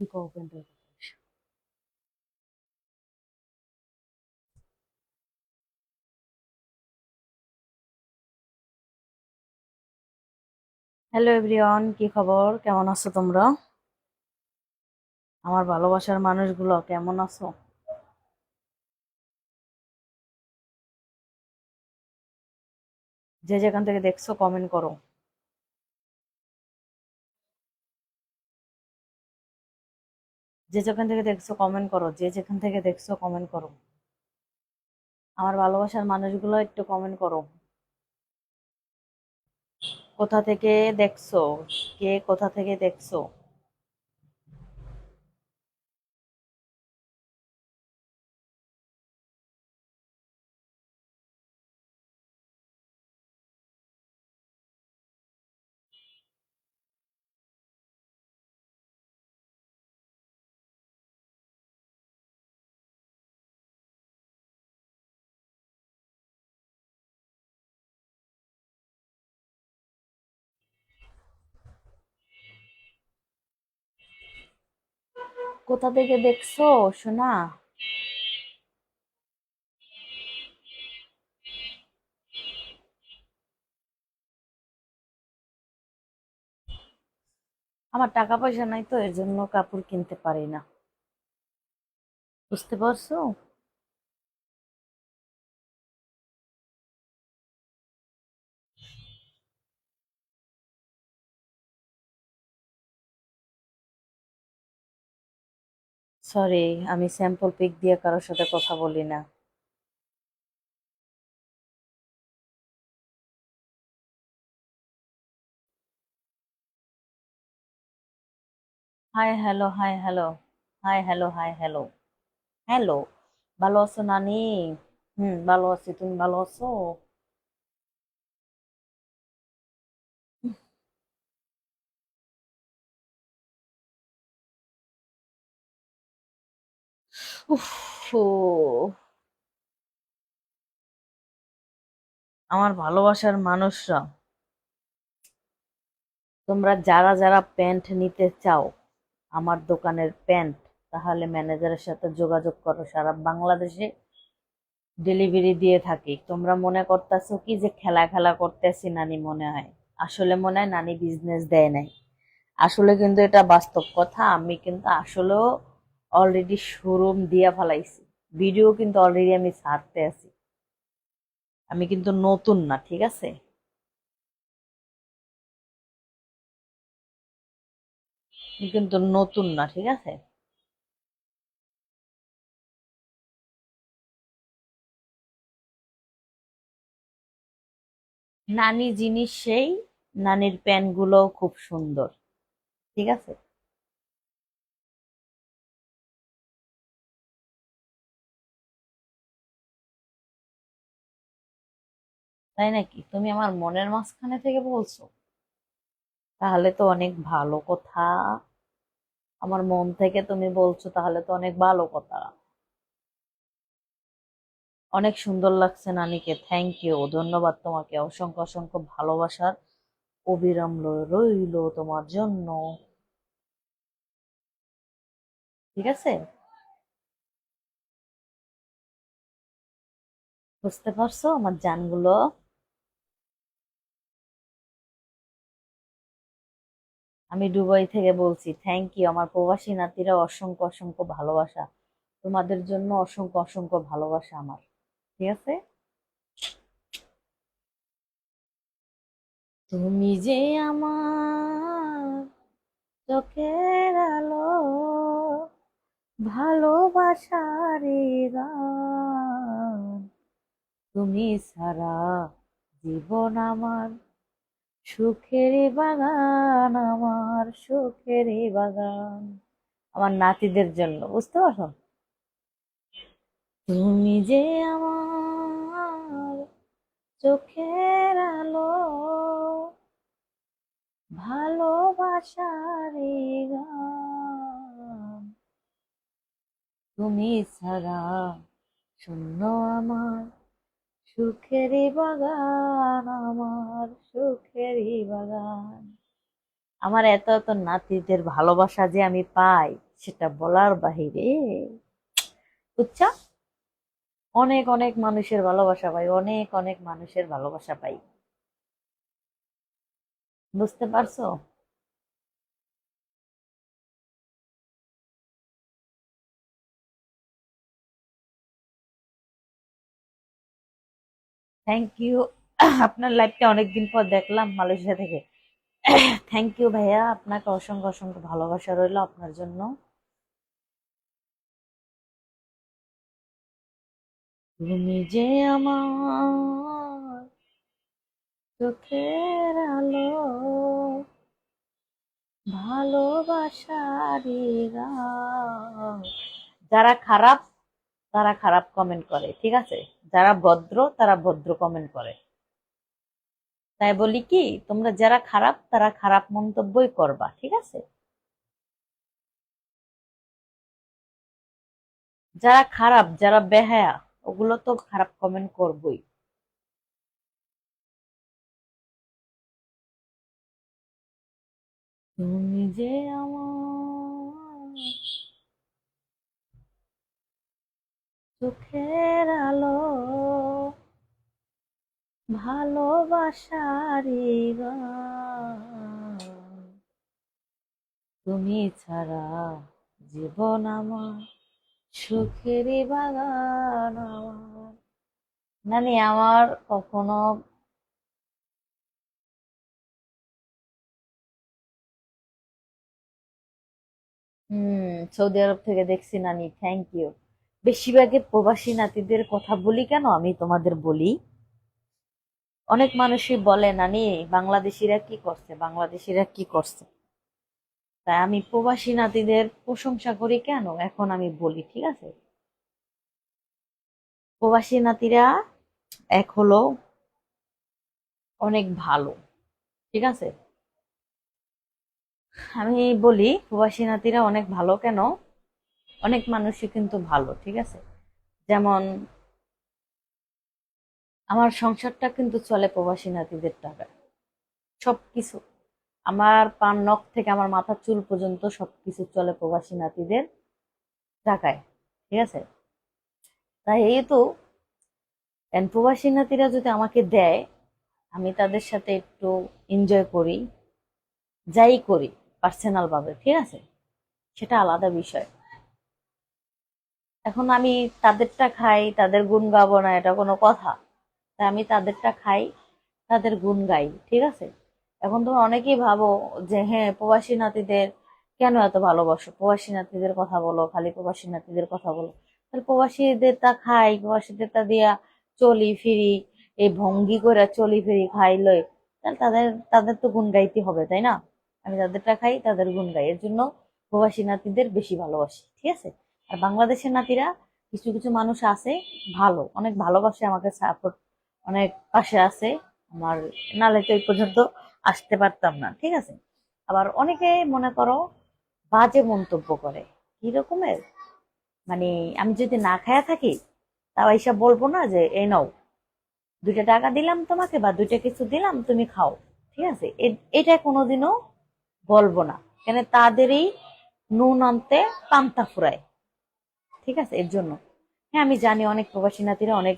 The hello everyone কি খবর? কেমন আছো তোমরা? আমার ভালোবাসার মানুষগুলো কেমন আছো? যে যেখান থেকে দেখছ কমেন্ট করো। যে যেখান থেকে দেখছ কমেন্ট করো, যে যেখান থেকে দেখছ কমেন্ট করো। আমার ভালোবাসার মানুষগুলো একটু কমেন্ট করো। কোথা থেকে দেখছ? কে কোথা থেকে দেখছ? কোথা থেকে দেখছ, সোনা? আমার টাকা পয়সা নাই তো, এর জন্য কাপড় কিনতে পারি না। বুঝতে পারছ? সরি আমি স্যাম্পল পিক দিয়ে কারোর সাথে কথা বলি না। Hi hello hi hello hi hello hi hello hello ভালো আছো নানি? হুম, ভালো আছি, তুমি ভালো আছো? আমার ভালোবাসার মানুষরা, তোমরা যারা যারা প্যান্ট নিতে চাও, আমার দোকানের প্যান্ট, তাহলে ম্যানেজারের সাথে যোগাযোগ করো, সারা বাংলাদেশে ডেলিভারি দিয়ে থাকি। তোমরা মনে করতেছো কি যে খেলা খেলা করতেছি, নানি মনে হয়। আসলে মনে হয় নানি বিজনেস দেয় নাই। আসলে কিন্তু এটা বাস্তব কথা, আমি কিন্তু আসলেও অলরেডি শোরুম দিয়া ফেলাইছি। ভিডিও কিন্তু অলরেডি আমি ছাড়তে আছি। আমি কিন্তু নতুন না, ঠিক আছে? কিন্তু নতুন না, ঠিক আছে? নানি জিনিস সেই, নানির প্যান্টগুলোও খুব সুন্দর, ঠিক আছে? তাই নাকি? তুমি আমার মনের মাঝখানে থেকে বলছো? তাহলে তো অনেক ভালো কথা। আমার মন থেকে তুমি বলছো, তাহলে তো অনেক ভালো কথা। অনেক সুন্দর লাগছে নানিকে থ্যাংক ইউ ধন্যবাদ তোমাকে, অসংখ্য অসংখ্য ভালোবাসার অবিরাম রইল তোমার জন্য। ঠিক আছে? বুঝতে পারছ আমার জানগুলো? আমি দুবাই থেকে বলছি থ্যাংক ইউ আমার প্রবাসী নাতিরা অসংখ্য অসংখ্য ভালোবাসা। তোমাদের জন্য অসংখ্য অসংখ্য ভালোবাসা আমার। ঠিক আছে? তুমি যে আমার চোখের আলো, ভালোবাসার তুমি সারা জীবন আমার সুখের বাগান, আমার সুখের বাগান। আমার নাতিদের জন্য, বুঝতে পারছ? তুমি যে আমার চোখের আলো, ভালোবাসার তুমি ছাড়া শূন্য আমার সুখেরই বাগান, আমার সুখেরই বাগান। আমার এত এত নাতিদের ভালোবাসা যে আমি পাই, সেটা বলার বাহিরে বুঝছা? অনেক অনেক মানুষের ভালোবাসা পাই, অনেক অনেক মানুষের ভালোবাসা পাই। বুঝতে পারছ? থ্যাংক ইউ আপনার লাইভটা অনেকদিন পর দেখলাম মালয়েশিয়া থেকে। থ্যাংক ইউ ভাইয়া, আপনাকে অসংখ্য অসংখ্য ভালোবাসা রইল আপনার জন্য। তুমি যে আমার চোখের আলো, ভালোবাসারি যারা খারাপ, তারা খারাপ কমেন্ট করে, ঠিক আছে? যারা ভদ্র, তারা ভদ্র কমেন্ট করে। তাই বলি কি, তোমরা যারা খারাপ, তারা খারাপ মন্তব্যই করবা, ঠিক আছে? যারা খারাপ, যারা বেহায়া, ওগুলো তো খারাপ কমেন্ট করবই। তুমি যে আমার চোখের আলো ভালোবাসারি তুমি ছাড়া জীবন আমার সুখেরই বাগান আমার। নানি, আমার কখনো হুম, সৌদি আরব থেকে দেখছি নানি থ্যাংক ইউ বেশিরভাগে প্রবাসী নাতিদের কথা বলি কেন? আমি তোমাদের বলি অনেক মানুষই বলে, নানি, বাংলাদেশিরা কি করছে? বাংলাদেশিরা কি করছে? তাই আমি প্রবাসী নাতিদের প্রশংসা করি কেন? এখন আমি বলি, ঠিক আছে? প্রবাসী নাতিরা এক হলো অনেক ভালো, ঠিক আছে? আমি বলি, প্রবাসী নাতিরা অনেক ভালো কেন? অনেক মানুষই কিন্তু ভালো, ঠিক আছে? যেমন আমার সংসারটা কিন্তু চলে প্রবাসী নাতিদের টাকায় সবকিছু। আমার পান নখ থেকে আমার মাথার চুল পর্যন্ত সব কিছু চলে প্রবাসী নাতিদের টাকায়। ঠিক আছে? তাই এই তো প্রবাসী নাতিরা যদি আমাকে দেয়, আমি তাদের সাথে একটু এনজয় করি, যাই করি পার্সোনাল ভাবে, ঠিক আছে? সেটা আলাদা বিষয়। এখন আমি তাদেরটা খাই, তাদের গুণ গাবো না, এটা কোনো কথা। তাই আমি তাদেরটা খাই, তাদের গুণ গাই, ঠিক আছে? এখন তোমরা অনেকেই ভাবো যে হ্যাঁ প্রবাসী নাতিদের কেন এত ভালোবাসো? প্রবাসী নাতিদের কথা বলো, খালি প্রবাসী নাতিদের কথা বলো। তাহলে প্রবাসীদের তা খাই, প্রবাসীদের তা দিয়া চলি ফিরি, এই ভঙ্গি করে চলি ফিরি, খাই, লই। তাহলে তাদের তাদের তো গুণ গাইতে হবে, তাই না? আমি তাদেরটা খাই, তাদের গুণ গাই। এর জন্য প্রবাসী নাতিদের বেশি ভালোবাসি, ঠিক আছে? আর বাংলাদেশের নাতিরা কিছু কিছু মানুষ আছে ভালো, অনেক ভালোবাসে আমাকে সাপোর্ট অনেক পাশে আছে, আমার নালে তো এই পর্যন্ত আসতে পারতাম না, ঠিক আছে? আবার অনেকে মনে করো বাজে মন্তব্য করে, কি রকমের? মানে আমি যদি না খায়া থাকি, তাও এইসব বলব না যে, এই নাও, দুইটা টাকা দিলাম তোমাকে বা দুইটা কিছু দিলাম, তুমি খাও। ঠিক আছে? এটা কোনোদিনও বলব না। কেন তাদেরই নুন আনতে পান্তা ফুরায়, ঠিক আছে? এর জন্য। হ্যাঁ আমি জানি অনেক প্রবাসী নাতিরা অনেক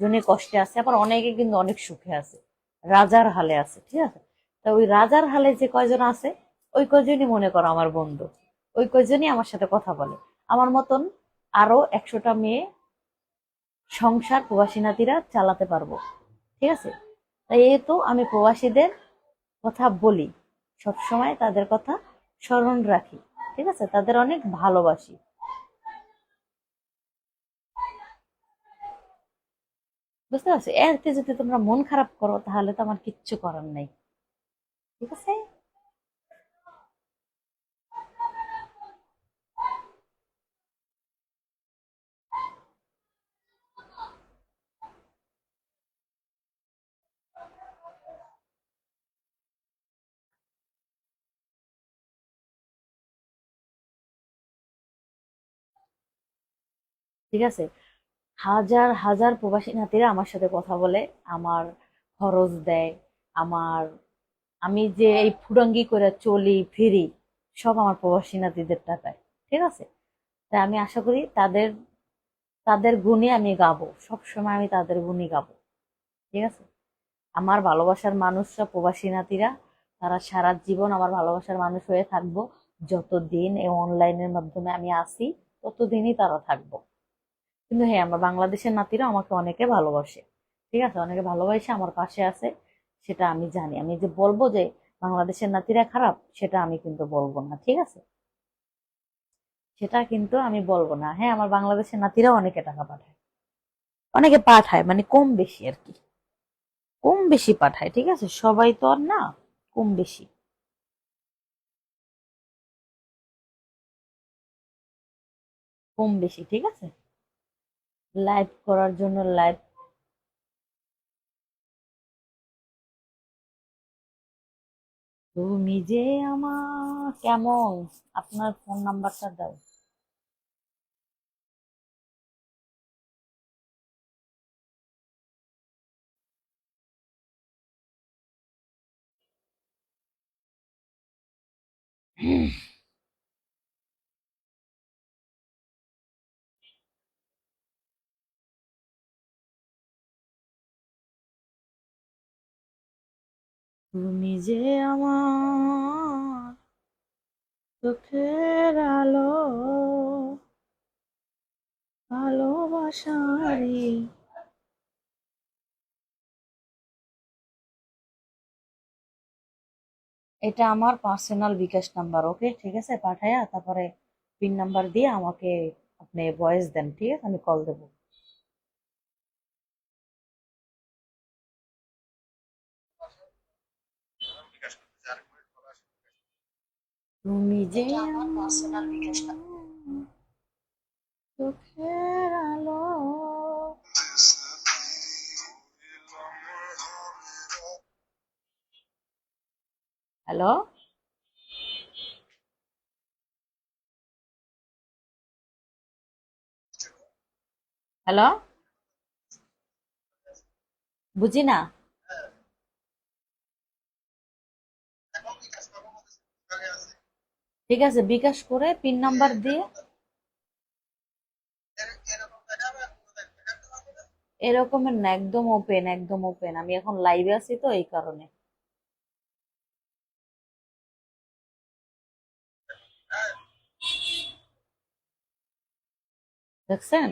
জনের কষ্টে আছে, আবার অনেকে কিন্তু অনেক সুখে আছে। রাজার হালে আছে, ঠিক আছে? তা ওই রাজার হালে যে কয়জন আছে, ওই কয়জনই মনে করো আমার বন্ধু। ওই কয়জনই আমার সাথে কথা বলে। আমার মতন আরও একশোটা মেয়ে সংসার প্রবাসী নাতিরা চালাতে পারব, ঠিক আছে? তাই তো আমি প্রবাসীদের কথা বলি সব সময় তাদের কথা স্মরণ রাখি, ঠিক আছে? তাদের অনেক ভালোবাসি। বুঝতে পারছ? এতে যদি তোমরা মন খারাপ করো, তাহলে তো আমার কিচ্ছু করার নেই। ঠিক আছে? ঠিক আছে? হাজার হাজার প্রবাসী নাতিরা আমার সাথে কথা বলে, আমার খরচ দেয়, আমার, আমি যে এই ফুডাঙ্গি করে চলি, ফিরি, সব আমার প্রবাসী নাতিদের টাকায়, ঠিক আছে? তাই আমি আশা করি তাদের তাদের গুণে আমি গাবো, সবসময় আমি তাদের গুণই গাবো, ঠিক আছে? আমার ভালোবাসার মানুষরা প্রবাসী নাতিরা, তারা সারা জীবন আমার ভালোবাসার মানুষ হয়ে থাকব, যতদিন এই অনলাইনের মাধ্যমে আমি আসি ততদিনই তারা থাকব। কিন্তু হ্যাঁ আমার বাংলাদেশের নাতিরা আমাকে অনেকে ভালোবাসে। ঠিক আছে? অনেকে ভালোবাসে, আমার পাশে আছে, সেটা আমি জানি। আমি যে বলব যে বাংলাদেশের নাতিরা খারাপ, সেটা আমি কিন্তু বলব না, ঠিক আছে? সেটা কিন্তু আমি বলব না। হ্যাঁ আমার বাংলাদেশের নাতিরা অনেকে টাকা পাঠায়। অনেকে পাঠায় মানে কম বেশি আর কি। কম বেশি পাঠায়, ঠিক আছে? সবাই তো আর না, কম বেশি। কম বেশি, ঠিক আছে? লাইভ করার জন্য লাইভ তুমি যে আমার কেমন? আপনার ফোন নাম্বারটা দাও। তুমি যে আমার চোখের আলো, ভালোবাসারি এটা আমার পার্সোনাল বিকাশ নাম্বার ওকে ঠিক আছে? পাঠায়া তারপরে পিন নাম্বার দিয়ে আমাকে আপনি ভয়েস দেন, ঠিক আছে? আমি কল দেবো। তুমি যে আমার পার্সোনাল বিকাশ চোখের আলো। হ্যালো? হ্যালো? বুঝি না ঠিক আছে? বিকাশ করে পিন নাম্বার দিয়ে এরকমের না, একদম ওপেন একদম ওপেন আমি এখন লাইভে আছি তো, এই কারণে। দেখছেন?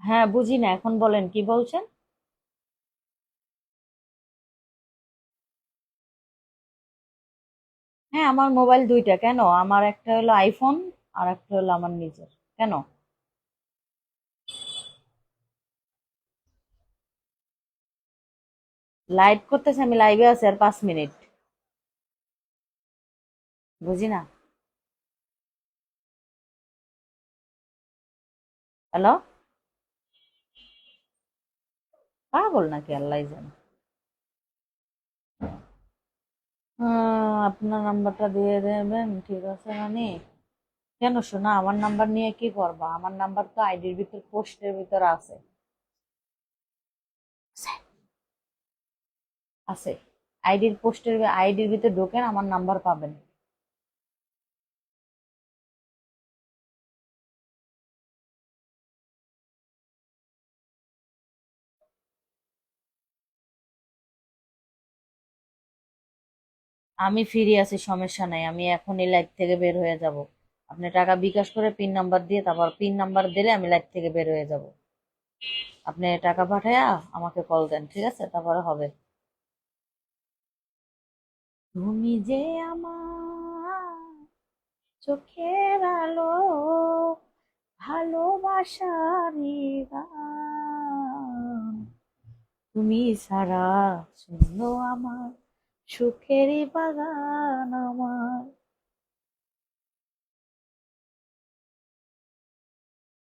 হ্যাঁ বুঝি না, এখন বলেন, কি বলছেন? হ্যাঁ আমার মোবাইল দুইটা, কেন? আমার একটা হলো আইফোন আর একটা হলো আমার নিজের, কেন? লাইভ করতেছে, আমি লাইভে আছি আর পাঁচ মিনিট বুঝি না? হ্যালো পাগল নাকি আল্লাহ জানে। আপনার নাম্বারটা দিয়ে দেবেন, ঠিক আছে মানে কেন শোনা, আমার নাম্বার নিয়ে কি করবা? আমার নাম্বার তো আইডির ভিতর, পোস্টের ভিতর আছে। আছে। আইডির পোস্টের আইডির ভিতর ঢোকেন, আমার নাম্বার পাবেন। আমি ফিরে আছি, সমস্যা নাই। আমি এখনই লাইভ থেকে বের হয়ে যাব। আপনি টাকা বিকাশ করে পিন নাম্বার দিয়ে তারপর পিন নাম্বার দিলে আমি লাইভ থেকে বের হয়ে যাব। আপনি টাকা পাঠায়া আমাকে কল দেন, ঠিক আছে? তারপরে হবে। তুমি যে আমার চোখের আলো ভালোবাসার তুমি সারা শূন্য আমার সুখেরই বাগান আমার।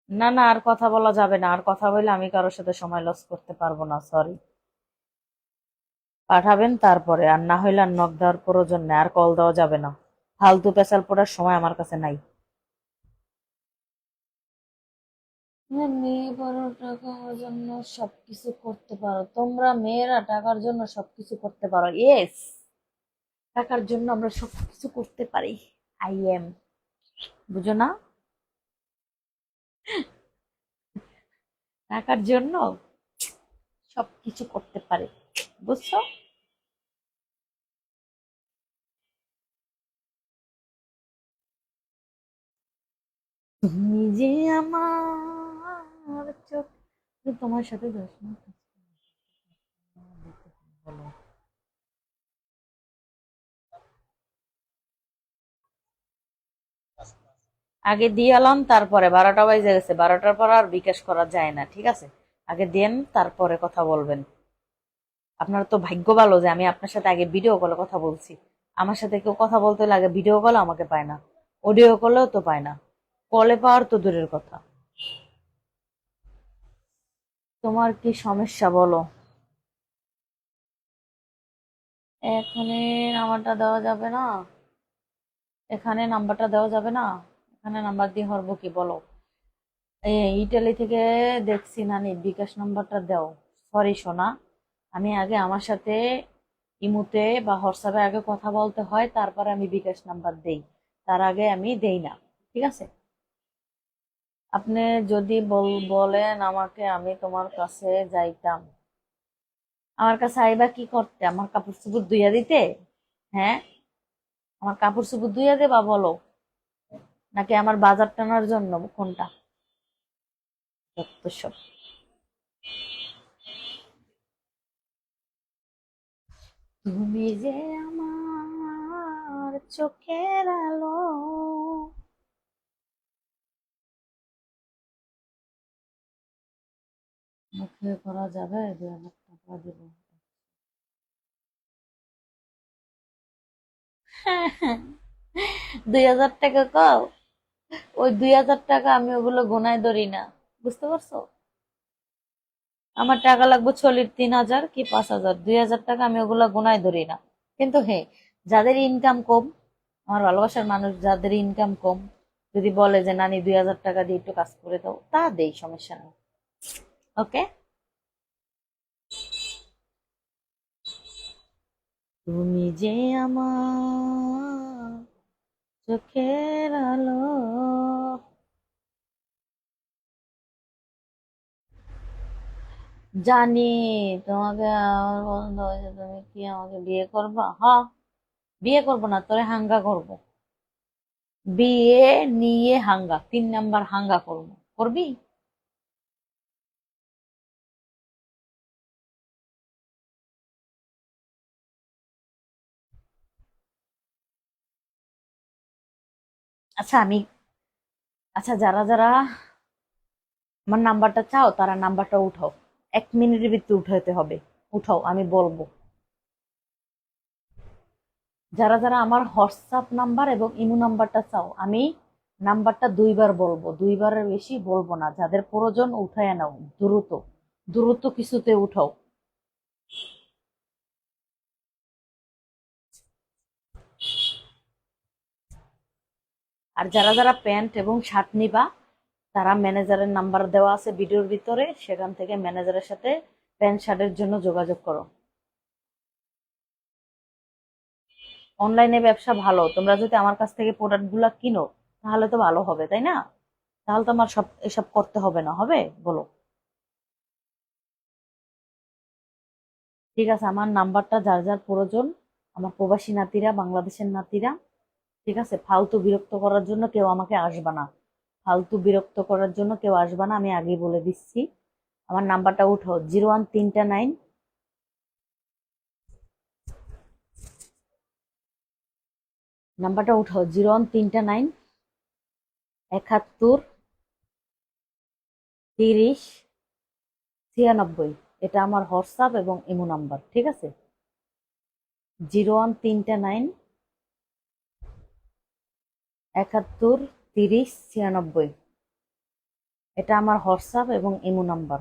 না না, আর কথা বলা যাবে না। আর কথা বললে আমি কারোর সাথে সময় লস করতে পারব না সরি পাঠাবেন তারপরে, আর না হইলে আর নক দেওয়ার প্রয়োজন নেই, আর কল দেওয়া যাবে না। ফালতু পেশাল পড়ার সময় আমার কাছে নাই। মেয়ে বড় টাকার জন্য সবকিছু করতে পারো। তোমরা মেয়েরা টাকার জন্য সবকিছু করতে পারো। ইয়েস টাকার জন্য আমরা সবকিছু করতে পারি। আই এম বুঝো না? টাকার জন্য সবকিছু করতে পারে। বুঝছ? তুমি যে আমার চোখ তোমার সাথে দশ আগে দিয়ে এলাম, তারপরে বারোটা বাজে গেছে, বারোটার পর আর বিকাশ করা যায় না, ঠিক আছে? আগে দেন, তারপরে কথা বলবেন। আপনার তো ভাগ্য ভালো যে আমি আপনার সাথে আগে ভিডিও কলে কথা বলছি। আমার সাথে কেউ কথা বলতে হলে আগে ভিডিও কলে আমাকে পায় না। অডিও কলেও তো পায় না। কলে পাওয়ার তো দূরের কথা। তোমার কি সমস্যা বলো? এখানে নাম্বারটা দেওয়া যাবে না। এখানে নাম্বারটা দেওয়া যাবে না। এখানে নাম্বার দিয়ে হরবো কি বলো? এই ইটালি থেকে দেখছি নানি, বিকাশ নাম্বারটা দাও। সরি সোনা। আমি আগে আমার সাথে ইমুতে বা হোয়াটসঅ্যাপে আগে কথা বলতে হয়, তারপরে আমি বিকাশ নাম্বার দেই। তার আগে আমি দেই না, ঠিক আছে? আপনি যদি বল, বলেন আমাকে, আমি তোমার কাছে যাইতাম। আমার কাছে আইবা কি করতে? আমার কাপড় চোপড় ধুইয়া দিতে? হ্যাঁ? আমার কাপড় চোপড় ধুইয়া দেবা বলো? নাকি আমার বাজার টানার জন্য কোনটা? যত সব। তুমি যে আমার চোখের আলো, মুখে করা যাবে? দুই হাজার টাকা দিব। দুই হাজার টাকা কও? ওই দুই হাজার টাকা আমি ওগুলো গোনায় ধরি না। বুঝতে পারছ? আমার টাকা লাগবে ছলির তিন হাজার কি পাঁচ হাজার? দুই হাজার টাকা আমি ওগুলো গোনায় ধরি না। কিন্তু হ্যাঁ যাদের ইনকাম কম, আমার ভালোবাসার মানুষ যাদের ইনকাম কম, যদি বলে যে, নানি, দুই হাজার টাকা দিয়ে একটু কাজ করে দাও, তা দেই, সমস্যা নেই। ওকে? তুমি যে আমার চোখের আলো জানি, তোমাকে আমার পছন্দ হয়েছে, তুমি কি আমাকে বিয়ে করবা? হ্যাঁ বিয়ে করব না, তোরে হাঙ্গা করব। বিয়ে নিয়ে হাঙ্গা, তিন নাম্বার হাঙ্গা করব। করবি? আচ্ছা আমি আচ্ছা যারা যারা আমার নাম্বারটা চাও, তারা নাম্বারটা উঠাও। এক মিনিটের ভিতরে উঠাতে হবে। উঠাও, আমি বলব। যারা যারা আমার হোয়াটসঅ্যাপ নাম্বার এবং ইমো নাম্বারটা চাও, আমি নাম্বারটা দুইবার বলব। দুইবারের বেশি বলব না। যাদের প্রয়োজন উঠায় নাও, দ্রুত। দ্রুত কিছুতে উঠাও। আর যারা যারা প্যান্ট এবং শার্ট নিবা তারা ম্যানেজারের নাম্বার দেওয়া আছে ভিডিওর ভিতরে, সেখান থেকে ম্যানেজারের সাথে প্যান্ট শার্টের জন্য যোগাযোগ করো। অনলাইনে ব্যবসা ভালো, তোমরা যদি আমার কাছ থেকে প্রোডাক্টগুলা কিনো, তাহলে তো ভালো হবে, তাই না? তাহলে তো আমার সব, এসব করতে হবে না, হবে? বলো। ঠিক আছে, আমার নাম্বারটা যার যার প্রয়োজন, আমার প্রবাসী নাতিরা, বাংলাদেশের নাতিরা, ঠিক আছে? ফালতু বিরক্ত করার জন্য কেউ আমাকে আসবা না। ফালতু বিরক্ত করার জন্য কেউ আসবে না, আমি আগেই বলে দিচ্ছি। আমার নাম্বারটা উঠো জিরো ওয়ান তিনটা নাইন। নাম্বারটা উঠাও, জিরো ওয়ান তিনটা নাইন, একাত্তর, তিরিশ, ছিয়ানব্বই। এটা আমার হোয়াটসঅ্যাপ এবং ইমো নাম্বার, ঠিক আছে? জিরো ওয়ান তিনটা নাইন, একাত্তর তিরিশ ছিয়ানব্বই। এটা আমার হোয়াটসঅ্যাপ এবং ইমো নাম্বার।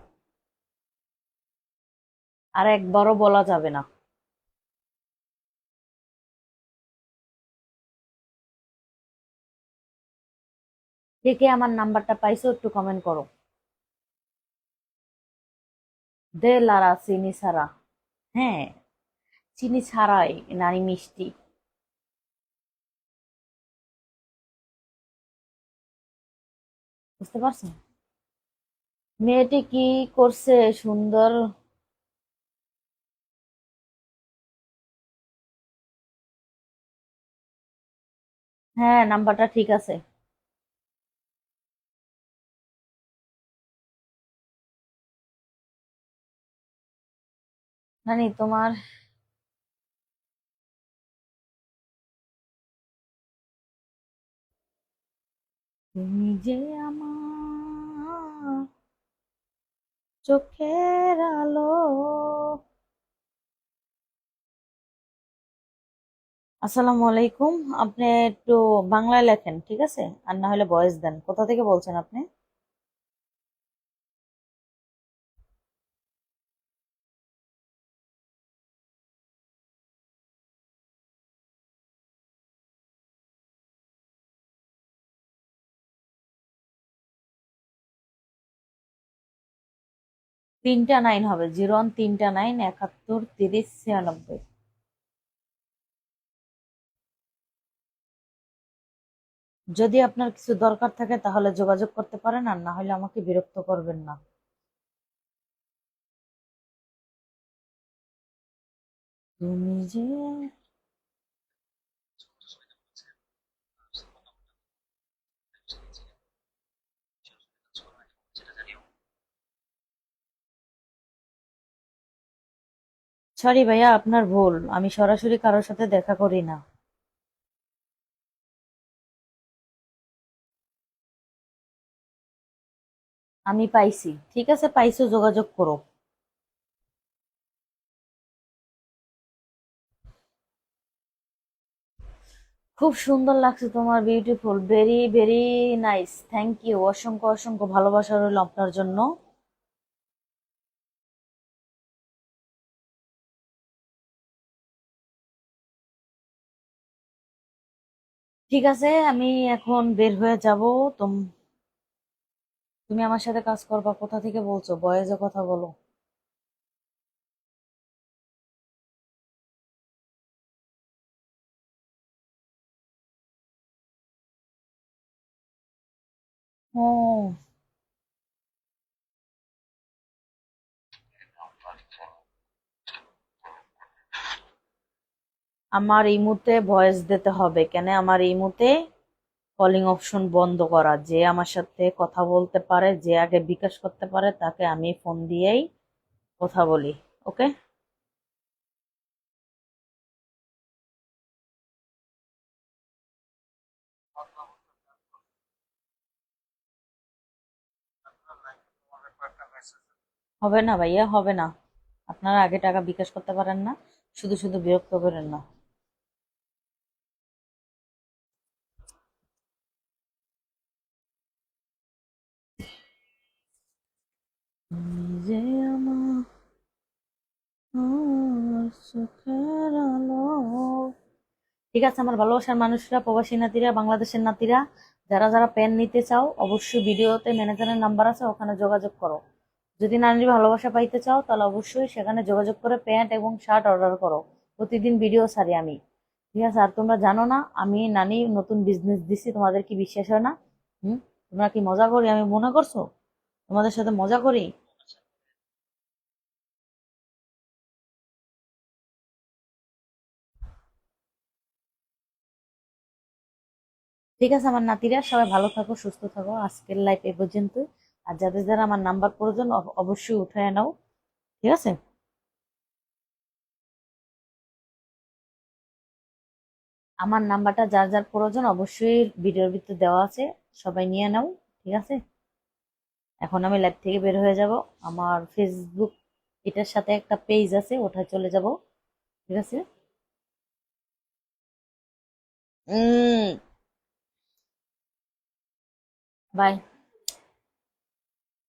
আর একবারও বলা যাবে না। কে কে আমার নাম্বারটা পাইছো একটু কমেন্ট করো। দে লারা, চিনি ছাড়া। হ্যাঁ চিনি ছাড়াই, নারী মিষ্টি। বুঝতে পারছ মেয়েটি কি করছে সুন্দর? হ্যাঁ নাম্বারটা ঠিক আছে। নানি তোমার তুমি যে আমার চোখের আলো, আসসালামু আলাইকুম। আপনি একটু বাংলায় লেখেন, ঠিক আছে? আর না হলে ভয়েস দেন। কোথা থেকে বলছেন আপনি? তিনটা নাইন হবে, জিরো ওয়ান, তিনটা নাইন, একাত্তর, তিরিশ, ছিয়ানব্বই। যদি আপনার কিছু দরকার থাকে তাহলে যোগাযোগ করতে পারেন, আর না হলে আমাকে বিরক্ত করবেন না। তুমি যে সরি ভাইয়া, আপনার ভুল। আমি সরাসরি কারোর সাথে দেখা করি না। আমি পাইছি। ঠিক আছে, পাইছো, যোগাযোগ করো। খুব সুন্দর লাগছে তোমার beautiful very very nice thank you অসংখ্য অসংখ্য ভালোবাসা রইল আপনার জন্য। ঠিক আছে, আমি এখন বের হয়ে যাব। তোম আমার সাথে কাজ করবা, কোথা থেকে বলছো? বয়েজে কথা বলো। আমার এই মুহূর্তে ভয়েস দিতে হবে। কেন? আমার এই মুহূর্তে কলিং অপশন বন্ধ করা। যে আমার সাথে কথা বলতে পারে, যে আগে বিকাশ করতে পারে, তাকে আমি ফোন দিয়েই কথা বলি ওকে হবে না ভাইয়া, হবে না। আপনারা আগে টাকা বিকাশ করতে পারেন না, শুধু শুধু বিরক্ত করেন না তুমি যে আমার আমার চোখের আলো। ঠিক আছে, আমার ভালোবাসার মানুষরা, প্রবাসী নাতিরা, বাংলাদেশের নাতিরা, যারা যারা পেন নিতে চাও, অবশ্যই ভিডিওতে ম্যানেজারের নাম্বার আছে, ওখানে যোগাযোগ করো। যদি নানির ভালোবাসা পাইতে চাও, তাহলে অবশ্যই সেখানে যোগাযোগ করে প্যান্ট এবং শার্ট অর্ডার করো। প্রতিদিন ভিডিও ছাড়ি আমি। ঠিক আছে, আর তোমরা জানো না, আমি, নানি নতুন বিজনেস দিছি, তোমাদের কি বিশ্বাস হয় না? হুম? তোমরা কি মজা করি? আমি মনে করছ? তোমাদের সাথে মজা করি? ঠিক আছে আমার নাতিরা, সবাই ভালো থাকো, সুস্থ থাকো। আজকের লাইফ এ পর্যন্ত আর যাদের যারা আমার নাম্বার প্রয়োজন, অব- অবশ্যই উঠায় নাও। ঠিক আছে? আমার নাম্বারটা যার যার প্রয়োজন, অবশ্যই ভিডিওর ভিতরে দেওয়া আছে। সবাই নিয়ে নাও, ঠিক আছে? এখন আমি লাইভ থেকে বের হয়ে যাব। আমার ফেসবুক এটার সাথে একটা পেজ আছে ওঠায় চলে যাব। ঠিক আছে? Bye.